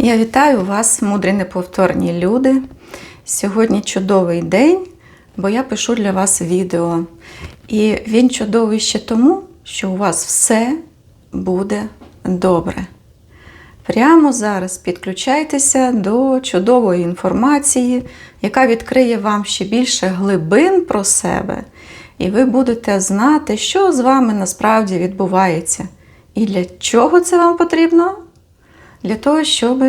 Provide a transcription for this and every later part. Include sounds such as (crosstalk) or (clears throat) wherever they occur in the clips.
Я вітаю вас, мудрі неповторні люди. Сьогодні чудовий день, бо я пишу для вас відео. І він чудовий ще тому, що у вас все буде добре. Прямо зараз підключайтеся до чудової інформації, яка відкриє вам ще більше глибин про себе, і ви будете знати, що з вами насправді відбувається. І для чого це вам потрібно? Для того, щоб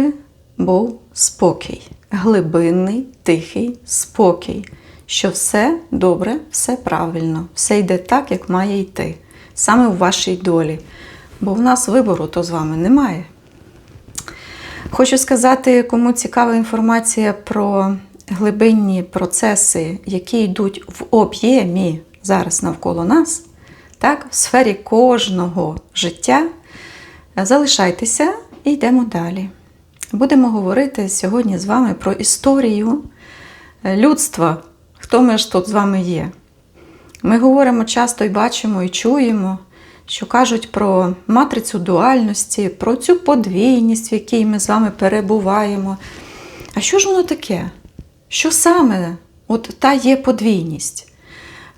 був спокій, глибинний, тихий спокій, що все добре, все правильно, все йде так, як має йти, саме в вашій долі. Бо в нас вибору то з вами немає. Хочу сказати, кому цікава інформація про глибинні процеси, які йдуть в об'ємі зараз навколо нас, так, в сфері кожного життя. Залишайтеся і йдемо далі. Будемо говорити сьогодні з вами про історію людства, хто ми ж тут з вами є. Ми говоримо часто і бачимо, і чуємо, що кажуть про матрицю дуальності, про цю подвійність, в якій ми з вами перебуваємо. А що ж воно таке? Що саме от та є подвійність?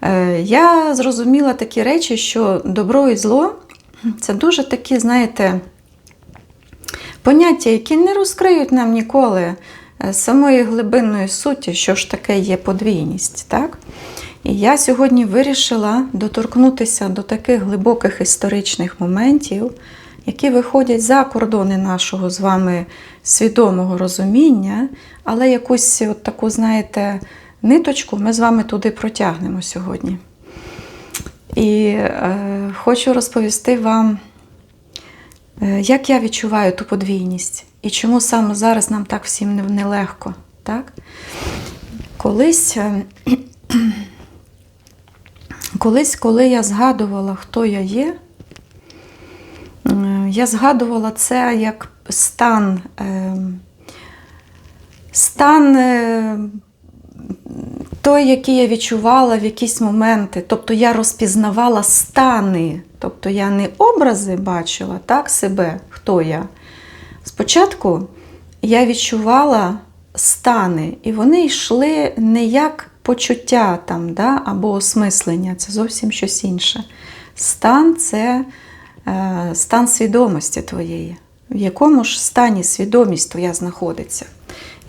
Е, Я зрозуміла такі речі, що добро і зло це дуже такі, знаєте, поняття, які не розкриють нам ніколи е, самої глибинної суті, що ж таке є подвійність. Так? І я сьогодні вирішила доторкнутися до таких глибоких історичних моментів, які виходять за кордони нашого з вами свідомого розуміння, але якусь от таку, знаєте, ниточку ми з вами туди протягнемо сьогодні. І е, хочу розповісти вам, як я відчуваю ту подвійність і чому саме зараз нам так всім нелегко. Так? Колись, е, (clears throat) колись, коли я згадувала, хто я є, е, я згадувала це як стан, е, стан е, той, який я відчувала в якісь моменти. Тобто я розпізнавала стани. Тобто я не образи бачила, так, себе, хто я. Спочатку я відчувала стани, і вони йшли не як почуття там, да, або осмислення, це зовсім щось інше. Стан це е, стан свідомості твоєї, в якому ж стані свідомість твоя знаходиться.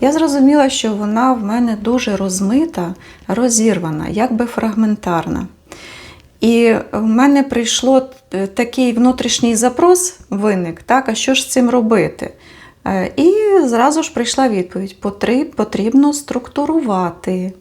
Я зрозуміла, що вона в мене дуже розмита, розірвана, якби фрагментарна. І в мене прийшло е, такий внутрішній запрос, виник, так, а що ж з цим робити? Е, І зразу ж прийшла відповідь: потрібно структурувати,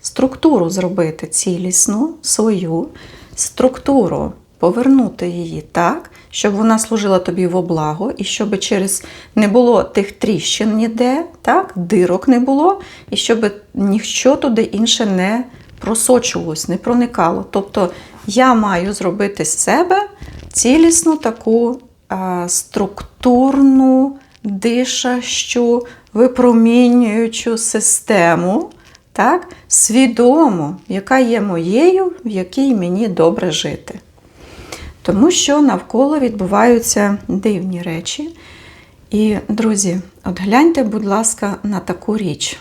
структуру зробити цілісну, свою структуру, повернути її так, щоб вона служила тобі во благо, і щоб через не було тих тріщин ніде, так, дирок не було, і щоб ніщо туди інше не просочувалось, не проникало. Тобто я маю зробити з себе цілісну таку а, структурну, дишащу, випромінюючу систему, так, свідому, яка є моєю, в якій мені добре жити. Тому що навколо відбуваються дивні речі. І, друзі, от гляньте, будь ласка, на таку річ.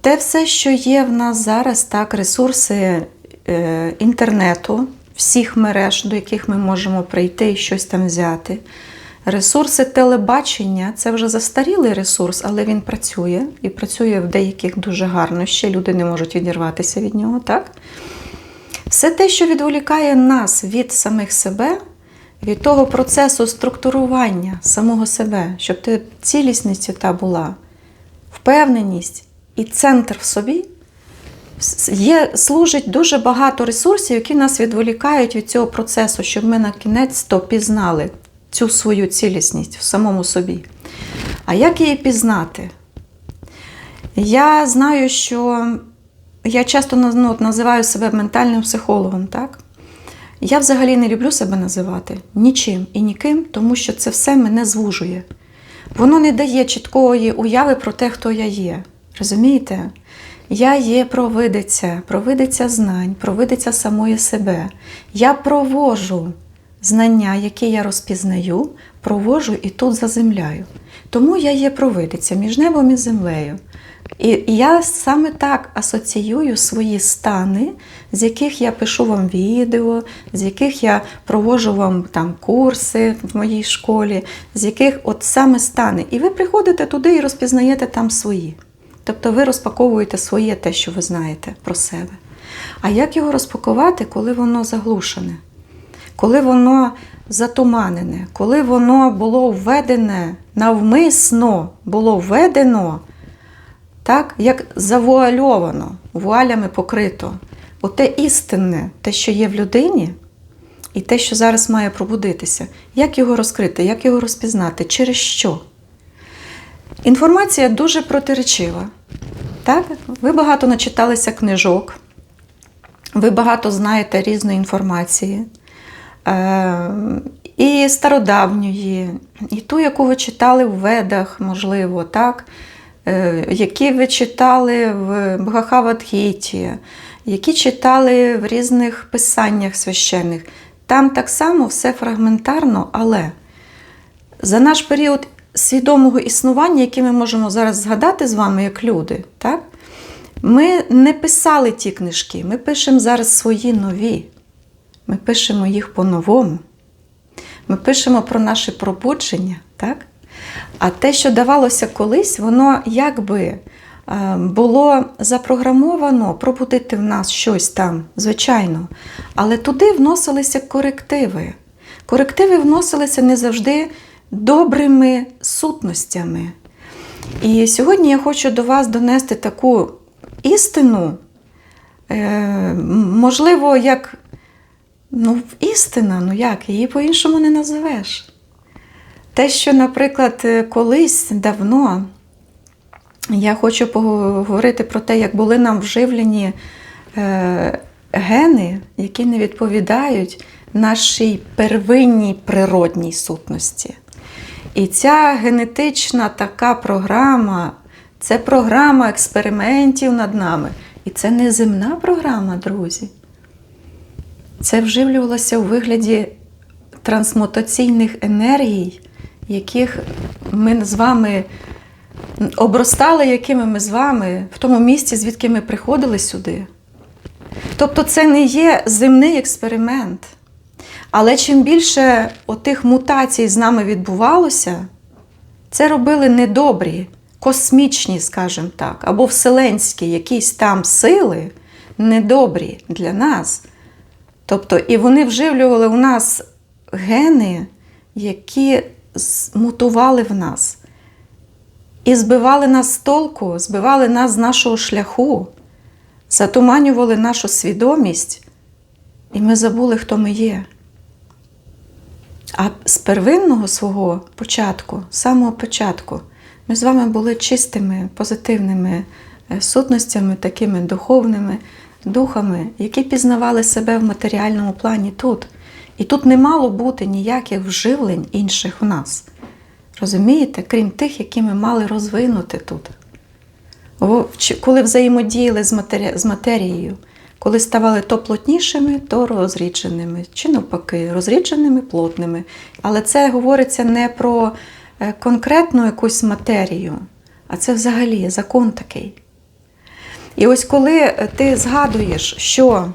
Те все, що є в нас зараз, так, ресурси е, інтернету, всіх мереж, до яких ми можемо прийти і щось там взяти. Ресурси телебачення це вже застарілий ресурс, але він працює і працює в деяких дуже гарно. Ще люди не можуть відірватися від нього, так? Все те, що відволікає нас від самих себе, від того процесу структурування самого себе, щоб ти цілісністю та була, впевненість і центр в собі, є, служить дуже багато ресурсів, які нас відволікають від цього процесу, щоб ми на кінець то пізнали цю свою цілісність в самому собі. А як її пізнати? Я знаю, що я часто ну, називаю себе ментальним психологом, так? Я взагалі не люблю себе називати нічим і ніким, тому що це все мене звужує. Воно не дає чіткої уяви про те, хто я є. Розумієте? Я є провидиця, провидиця знань, провидиця самої себе. Я провожу знання, які я розпізнаю, провожу і тут заземляю. Тому я є провидиця між небом і землею. І я саме так асоціюю свої стани, з яких я пишу вам відео, з яких я проводжу вам там курси в моїй школі, з яких от саме стани. І ви приходите туди і розпізнаєте там свої. Тобто ви розпаковуєте своє те, що ви знаєте про себе. А як його розпакувати, коли воно заглушене? Коли воно затуманене, коли воно було введене навмисно було введено, так, як завуальовано, вуалями покрито. Оте істинне, те, що є в людині, і те, що зараз має пробудитися. Як його розкрити, як його розпізнати, через що? Інформація дуже протиречива. Так? Ви багато начиталися книжок, ви багато знаєте різної інформації. Е, і стародавньої, і ту, яку ви читали в ведах, можливо, так? Е, які ви читали в Бхагавадгіті, які читали в різних писаннях священних. Там так само все фрагментарно, але за наш період свідомого існування, який ми можемо зараз згадати з вами як люди, так? ми не писали ті книжки, ми пишемо зараз свої нові. Ми пишемо їх по-новому. Ми пишемо про наше пробудження, так? А те, що давалося колись, воно якби е, було запрограмовано пробудити в нас щось там, звичайно. Але туди вносилися корективи. Корективи вносилися не завжди добрими сутностями. І сьогодні я хочу до вас донести таку істину, е, можливо, як ну, істина, ну як, її по-іншому не називеш. Те, що, наприклад, е, колись давно я хочу поговорити про те, як були нам вживлені е, гени, які не відповідають нашій первинній природній сутності. І ця генетична така програма це програма експериментів над нами. І це не земна програма, друзі. Це вживлювалося у вигляді трансмутаційних енергій, яких ми з вами обростали, якими ми з вами в тому місці, звідки ми приходили сюди. Тобто це не є земний експеримент. Але чим більше отих мутацій з нами відбувалося, це робили недобрі, космічні, скажімо так, або вселенські якісь там сили, недобрі для нас. Тобто, і вони вживлювали у нас гени, які мутували в нас. І збивали нас з толку, збивали нас з нашого шляху, затуманювали нашу свідомість, і ми забули, хто ми є. А з первинного свого початку, самого початку, ми з вами були чистими, позитивними е, сутностями, такими духовними духами, які пізнавали себе в матеріальному плані тут. І тут не мало бути ніяких вживлень інших в нас. Розумієте, крім тих, які ми мали розвинути тут. Коли взаємодіяли з, матері... з матерією, коли ставали то плотнішими, то розрідженими, чи навпаки, розрідженими, плотними. Але це говориться не про е, конкретну якусь матерію, а це взагалі закон такий. І ось коли ти згадуєш, що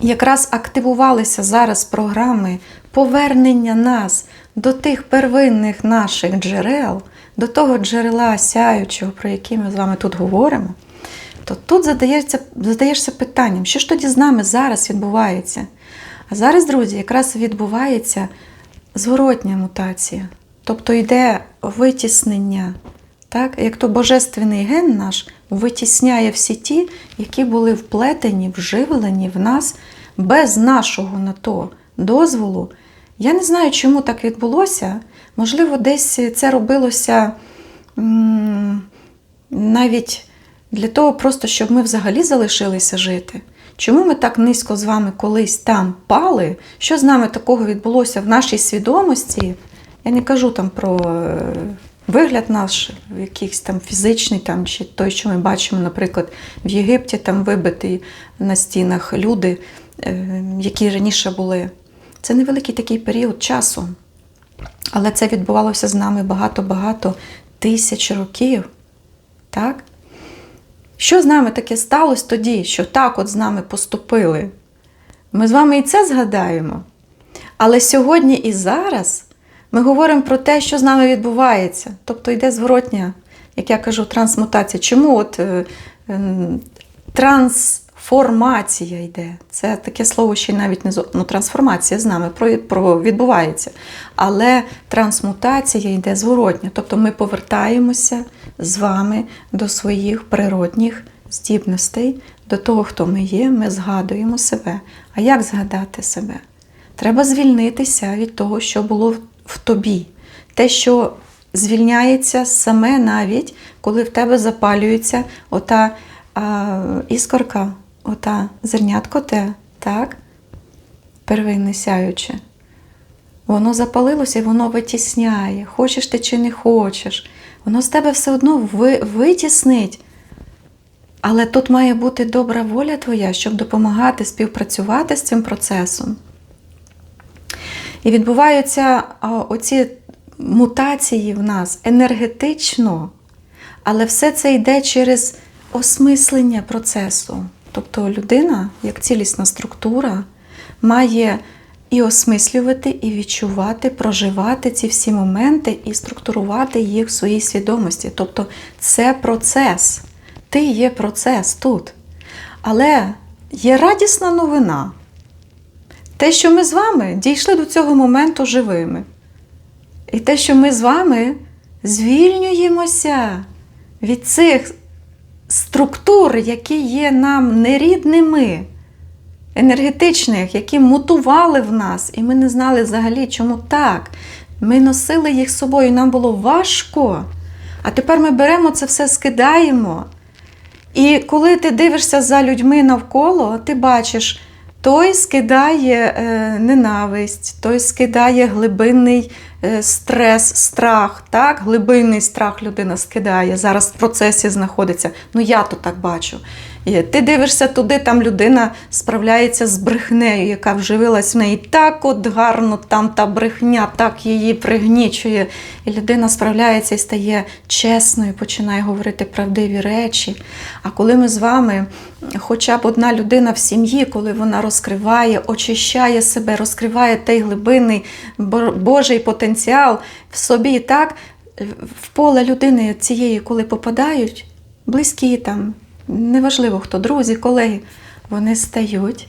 якраз активувалися зараз програми повернення нас до тих первинних наших джерел, до того джерела сяючого, про який ми з вами тут говоримо, то тут задаєшся, задаєшся питанням, що ж тоді з нами зараз відбувається? А зараз, друзі, якраз відбувається зворотня мутація. Тобто йде витіснення, так? як то божественний ген наш витісняє всі ті, які були вплетені, вживлені в нас без нашого на то дозволу. Я не знаю, чому так відбулося. Можливо, десь це робилося навіть для того, просто, щоб ми взагалі залишилися жити. Чому ми так низько з вами колись там пали? Що з нами такого відбулося в нашій свідомості? Я не кажу там про е, вигляд наш, якийсь там фізичний, там, чи той, що ми бачимо, наприклад, в Єгипті там вибиті на стінах люди, е, які раніше були. Це невеликий такий період часу. Але це відбувалося з нами багато-багато тисяч років. Так? Що з нами таке сталося тоді, що так от з нами поступили? Ми з вами і це згадаємо. Але сьогодні і зараз ми говоримо про те, що з нами відбувається. Тобто йде зворотня, як я кажу, трансмутація. Чому от е, е, трансформація йде? Це таке слово ще навіть не зо- ну, трансформація з нами про, про, відбувається. Але трансмутація йде зворотня. Тобто ми повертаємося з вами до своїх природних здібностей, до того, хто ми є, ми згадуємо себе. А як згадати себе? Треба звільнитися від того, що було в- тобі. Те, що звільняється саме навіть, коли в тебе запалюється ота а, іскорка, ота зернятко те, так? Первинне сяюче. Воно запалилося і воно витісняє. Хочеш ти чи не хочеш. Воно з тебе все одно ви, витіснить. Але тут має бути добра воля твоя, щоб допомагати співпрацювати з цим процесом. І відбуваються оці мутації в нас енергетично, але все це йде через осмислення процесу. Тобто людина, як цілісна структура, має і осмислювати, і відчувати, проживати ці всі моменти і структурувати їх в своїй свідомості. Тобто це процес. Ти є процес тут. Але є радісна новина. Те, що ми з вами дійшли до цього моменту живими. І те, що ми з вами звільнюємося від цих структур, які є нам нерідними, енергетичних, які мутували в нас, і ми не знали взагалі, чому так. Ми носили їх з собою, нам було важко. А тепер ми беремо це все, скидаємо. І коли ти дивишся за людьми навколо, ти бачиш, той скидає е, ненависть, той скидає глибинний стрес, страх. Так? Глибинний страх людина скидає. Зараз в процесі знаходиться. Ну я то так бачу. Ти дивишся туди, там людина справляється з брехнею, яка вживилась в неї так от гарно, там та брехня, так її пригнічує. І людина справляється і стає чесною, починає говорити правдиві речі. А коли ми з вами, хоча б одна людина в сім'ї, коли вона розкриває, очищає себе, розкриває той глибинний Божий потенціал в собі, так, в поле людини цієї, коли попадають, близькі там, неважливо хто, друзі, колеги, вони стають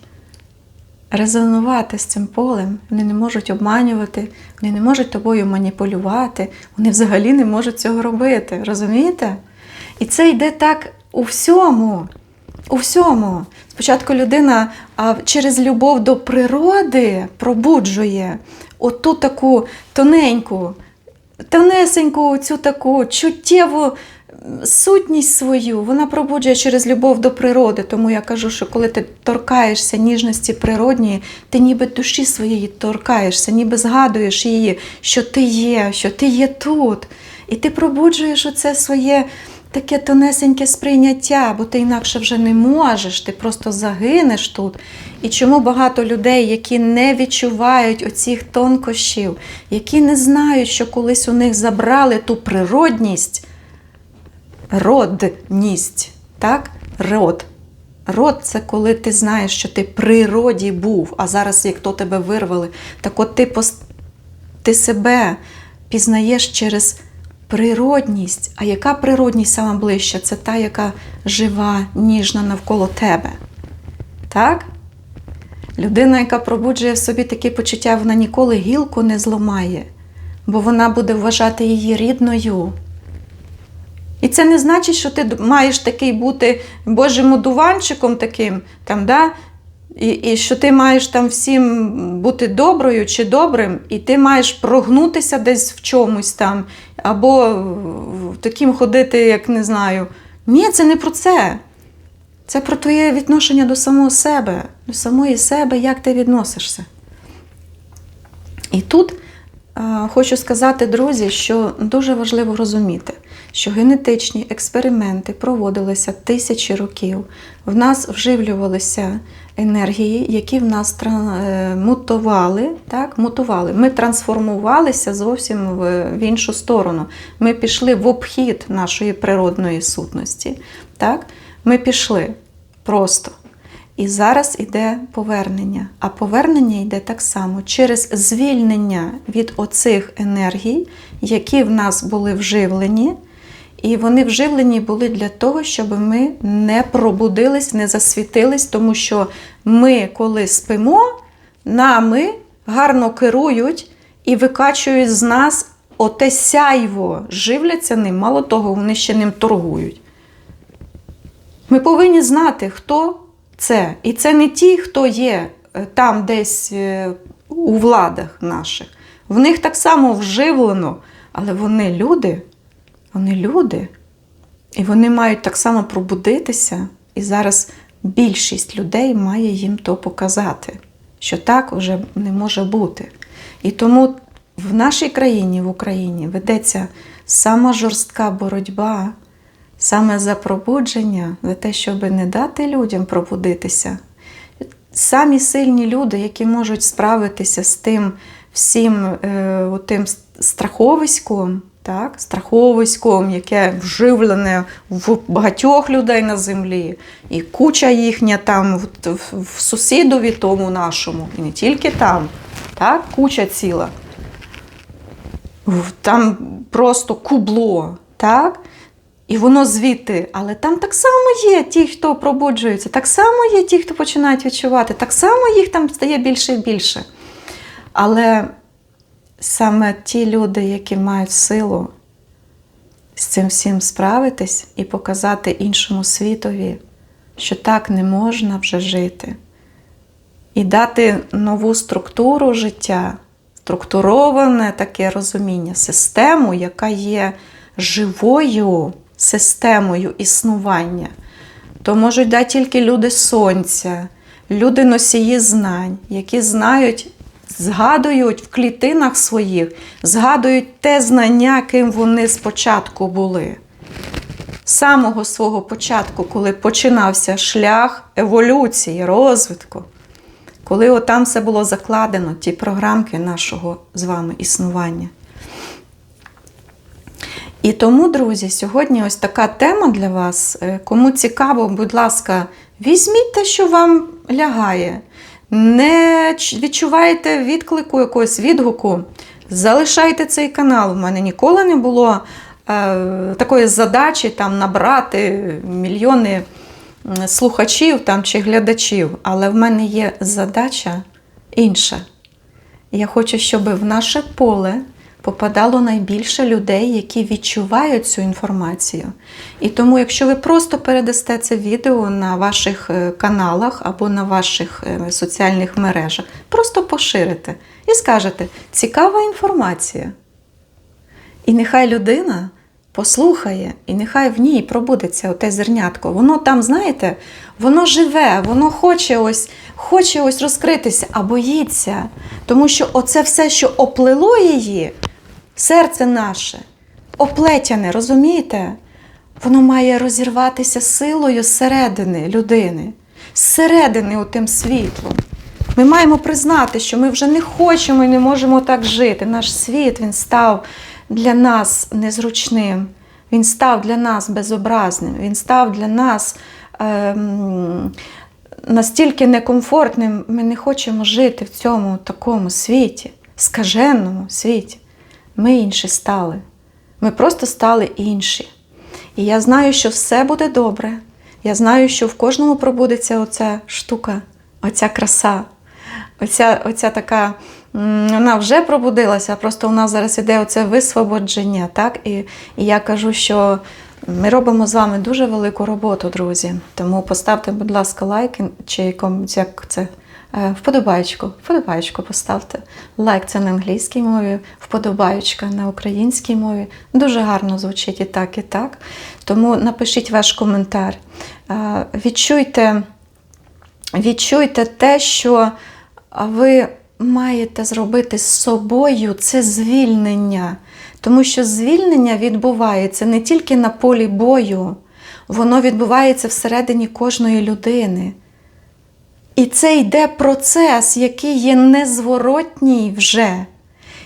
резонувати з цим полем, вони не можуть обманювати, вони не можуть тобою маніпулювати, вони взагалі не можуть цього робити. Розумієте? І це йде так у всьому. У всьому. Спочатку людина через любов до природи пробуджує оту таку тоненьку, тонесеньку, цю таку чуттєву сутність свою. Вона пробуджує через любов до природи. Тому я кажу, що коли ти торкаєшся ніжності природньої, ти ніби душі своєї торкаєшся, ніби згадуєш її, що ти є, що ти є тут. І ти пробуджуєш оце своє таке тонесеньке сприйняття, бо ти інакше вже не можеш, ти просто загинеш тут. І чому багато людей, які не відчувають оцих тонкощів, які не знають, що колись у них забрали ту природність, родність, так? Род. Род це коли ти знаєш, що ти при роді був, а зараз як то тебе вирвали. Так от ти, ти себе пізнаєш через природність. А яка природність сама ближча? Це та, яка жива, ніжна навколо тебе. Так? Людина, яка пробуджує в собі такі почуття, вона ніколи гілку не зламає, бо вона буде вважати її рідною. І це не значить, що ти маєш такий бути Божим одуванчиком таким, там, да? І, і що ти маєш там всім бути доброю чи добрим, і ти маєш прогнутися десь в чомусь там, або таким ходити, як не знаю. Ні, це не про це. Це про твоє відношення до самого себе, до самої себе, як ти відносишся. І тут е, хочу сказати, друзі, що дуже важливо розуміти, що генетичні експерименти проводилися тисячі років. В нас вживлювалися енергії, які в нас е, мутували. Так? мутували. Ми трансформувалися зовсім в, іншу сторону. Ми пішли в обхід нашої природної сутності. Так? Ми пішли просто. І зараз йде повернення. А повернення йде так само через звільнення від оцих енергій, які в нас були вживлені. І вони вживлені були для того, щоб ми не пробудились, не засвітились, тому що ми, коли спимо, нами гарно керують і викачують з нас оте сяйво, живляться ним, мало того, вони ще ним торгують. Ми повинні знати, хто це. І це не ті, хто є е, там десь е, у владах наших. В них так само вживлено, але вони люди, вони люди. І вони мають так само пробудитися. І зараз більшість людей має їм то показати, що так вже не може бути. І тому в нашій країні, в Україні, ведеться сама жорстка боротьба саме за пробудження, за те, щоб не дати людям пробудитися. Самі сильні люди, які можуть справитися з тим всім е, тим страховиськом, так, страховиськом, яке вживлене в багатьох людей на землі, і куча їхня там в, сусідові тому нашому, і не тільки там, так, куча ціла. Там просто кубло, так? І воно звідти, але там так само є ті, хто пробуджується, так само є ті, хто починають відчувати, так само їх там стає більше і більше. Але саме ті люди, які мають силу з цим всім справитись і показати іншому світові, що так не можна вже жити, і дати нову структуру життя, структуроване таке розуміння, систему, яка є живою системою існування, то можуть дати тільки люди сонця, люди носії знань, які знають, згадують в клітинах своїх, згадують те знання, ким вони спочатку були. З самого свого початку, коли починався шлях еволюції, розвитку, коли отам все було закладено, ті програмки нашого з вами існування. І тому, друзі, сьогодні ось така тема для вас. Е, Кому цікаво, будь ласка, візьміть те, що вам лягає. Не відчуваєте відклику якогось відгуку, залишайте цей канал. У мене ніколи не було е, такої задачі там набрати мільйони слухачів там, чи глядачів. Але в мене є задача інша. Я хочу, щоб в наше поле попадало найбільше людей, які відчувають цю інформацію. І тому, якщо ви просто передасте це відео на ваших е, каналах або на ваших е, соціальних мережах, просто поширите і скажете: цікава інформація. І нехай людина послухає, і нехай в ній пробудеться оте зернятко. Воно там, знаєте, воно живе, воно хоче ось, хоче ось розкритися, а боїться. Тому що оце все, що оплило її, серце наше, оплетяне, розумієте? Воно має розірватися силою зсередини людини, зсередини отим світлом. Ми маємо признати, що ми вже не хочемо і не можемо так жити. Наш світ він став для нас незручним, він став для нас безобразним, він став для нас ем, настільки некомфортним. Ми не хочемо жити в цьому такому світі, скаженому світі. Ми інші стали. Ми просто стали інші. І я знаю, що все буде добре. Я знаю, що в кожному пробудеться оця штука, оця краса, оця, оця така. Вона вже пробудилася, просто у нас зараз іде оце висвободження. Так? І, і я кажу, що ми робимо з вами дуже велику роботу, друзі. Тому поставте, будь ласка, лайк чи комусь, як це. е, Вподобаєчку, вподобаєчку поставте. Лайк це на англійській мові, вподобаєчка на українській мові. Дуже гарно звучить і так, і так. Тому напишіть ваш коментар. Е, Відчуйте, відчуйте те, що ви маєте зробити з собою це звільнення. Тому що звільнення відбувається не тільки на полі бою, воно відбувається всередині кожної людини. І це йде процес, який є незворотній вже.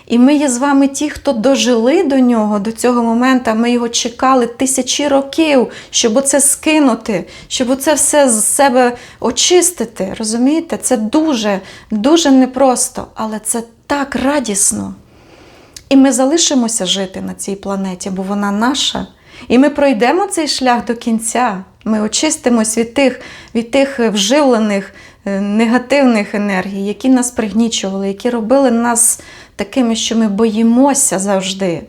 І ми є з вами ті, хто дожили до нього, до цього моменту. Ми його чекали тисячі років, щоб оце скинути, щоб оце все з себе очистити. Розумієте? Це дуже, дуже непросто, але це так радісно. І ми залишимося жити на цій планеті, бо вона наша. І ми пройдемо цей шлях до кінця. Ми очистимось від тих, від тих вживлених е, негативних енергій, які нас пригнічували, які робили нас такими, що ми боїмося завжди,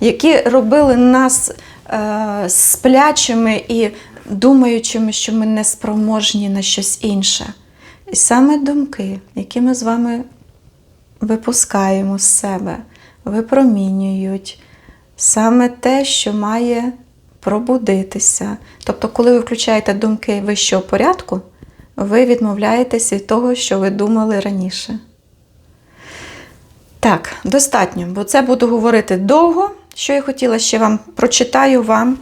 які робили нас е, сплячими і думаючими, що ми не спроможні на щось інше. І саме думки, які ми з вами випускаємо з себе, випромінюють саме те, що має пробудитися. Тобто, коли ви включаєте думки вищого порядку, ви відмовляєтесь від того, що ви думали раніше. Так, достатньо, бо це буду говорити довго. Що я хотіла ще вам прочитаю вам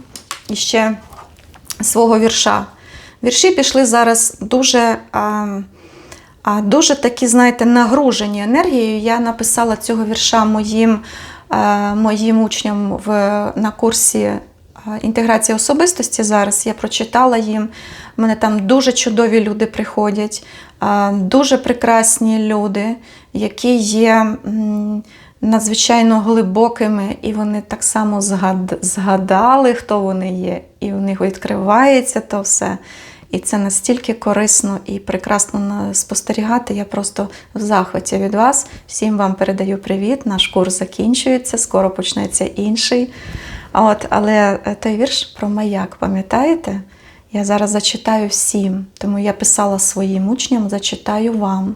іще свого вірша. Вірші пішли зараз дуже, а, а, дуже такі, знаєте, нагружені енергією. Я написала цього вірша моїм, а, моїм учням в, на курсі інтеграції особистості. Зараз я прочитала їм. У мене там дуже чудові люди приходять, а, дуже прекрасні люди, які є. надзвичайно глибокими, і вони так само згад- згадали, хто вони є, і у них відкривається то все. І це настільки корисно і прекрасно спостерігати. Я просто в захваті від вас. Всім вам передаю привіт. Наш курс закінчується, скоро почнеться інший. От, але е, той вірш про маяк, пам'ятаєте? Я зараз зачитаю всім, тому я писала своїм учням, зачитаю вам.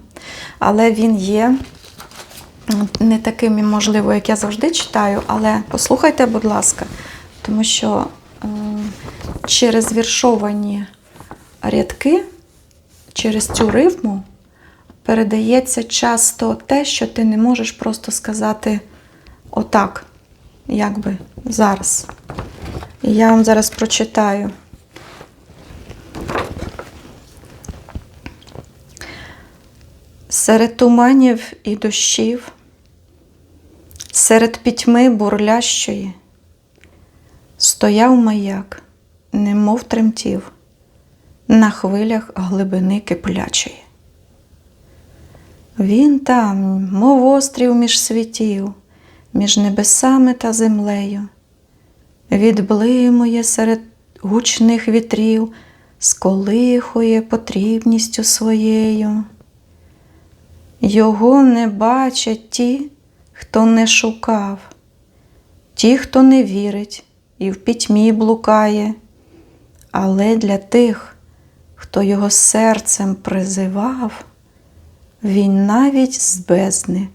Але він є не таким, можливо, як я завжди читаю, але послухайте, будь ласка, тому що через віршовані рядки, через цю рифму передається часто те, що ти не можеш просто сказати отак, якби зараз. І я вам зараз прочитаю. Серед туманів і дощів, серед пітьми бурлящої, стояв маяк, немов тремтів, на хвилях глибини киплячої. Він там, мов острів між світів, між небесами та землею, відблимує серед гучних вітрів, сколихує потрібністю своєю. Його не бачать ті, хто не шукав, ті, хто не вірить і в пітьмі блукає, але для тих, хто його серцем призивав, він навіть з бездни,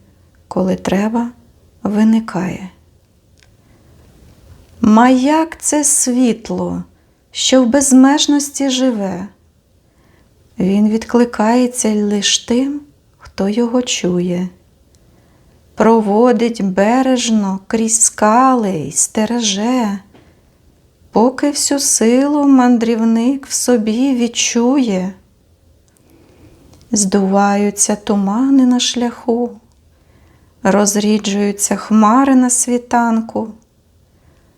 коли треба, виникає. Маяк це світло, що в безмежності живе. Він відкликається лиш тим, хто його чує, проводить бережно крізь скали й стереже, поки всю силу мандрівник в собі відчує, здуваються тумани на шляху, розріджуються хмари на світанку.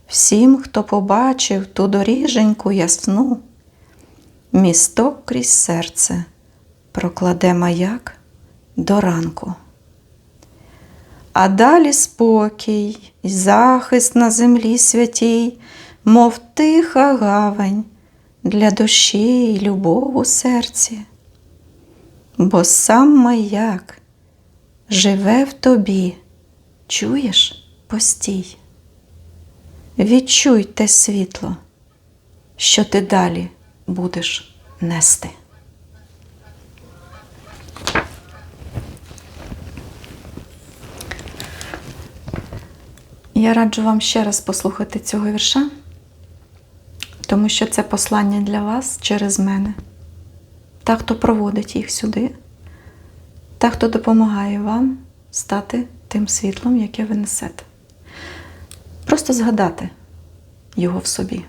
Всім, хто побачив ту доріженьку ясну, місток крізь серце прокладе маяк до ранку. А далі спокій і захист на землі святій, мов тиха гавань для душі й любов у серці. Бо сам маяк живе в тобі, чуєш постій. Відчуй те світло, що ти далі будеш нести. Я раджу вам ще раз послухати цього вірша, тому що це послання для вас через мене. Та, хто проводить їх сюди, та, хто допомагає вам стати тим світлом, яке ви несете. Просто згадати його в собі.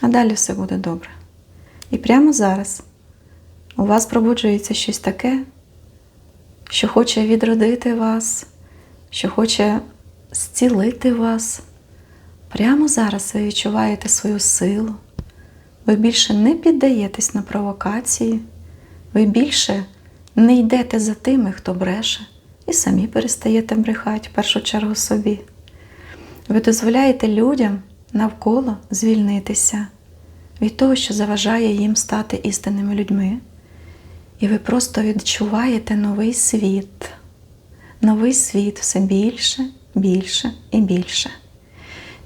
А далі все буде добре. І прямо зараз у вас пробуджується щось таке, що хоче відродити вас, що хоче зцілити вас. Прямо зараз ви відчуваєте свою силу. Ви більше не піддаєтесь на провокації, ви більше не йдете за тими, хто бреше, і самі перестаєте брехати в першу чергу собі. Ви дозволяєте людям навколо звільнитися від того, що заважає їм стати істинними людьми. І ви просто відчуваєте новий світ, новий світ все більше, більше і більше.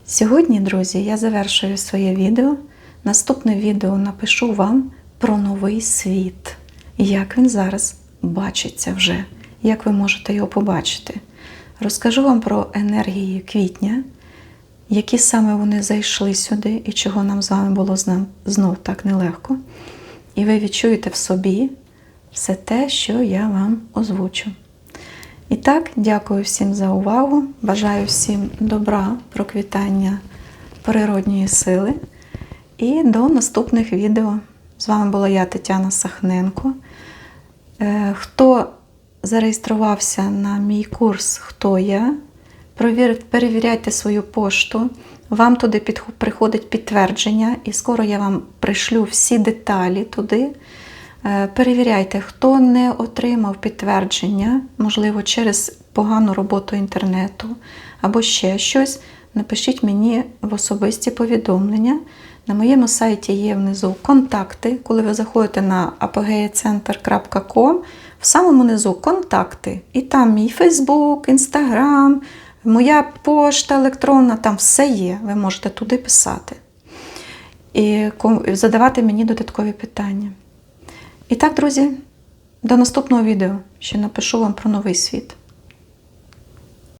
Сьогодні, друзі, я завершую своє відео. Наступне відео напишу вам про новий світ, як він зараз бачиться вже, як ви можете його побачити. Розкажу вам про енергії квітня, які саме вони зайшли сюди і чого нам з вами було знов, так нелегко. І ви відчуєте в собі все те, що я вам озвучу. І так, дякую всім за увагу. Бажаю всім добра, проквітання природньої сили. І до наступних відео. З вами була я, Тетяна Сахненко. Е, Хто зареєструвався на мій курс Хто я? перевіряйте свою пошту. Вам туди приходить підтвердження, і скоро я вам пришлю всі деталі туди. Е, Перевіряйте, хто не отримав підтвердження, можливо, через погану роботу інтернету або ще щось. Напишіть мені в особисті повідомлення. На моєму сайті є внизу контакти. Коли ви заходите на apogeacenter.com, в самому низу контакти. І там мій Фейсбук, Інстаграм, моя пошта електронна, там все є. Ви можете туди писати і задавати мені додаткові питання. І так, друзі, до наступного відео ще напишу вам про новий світ.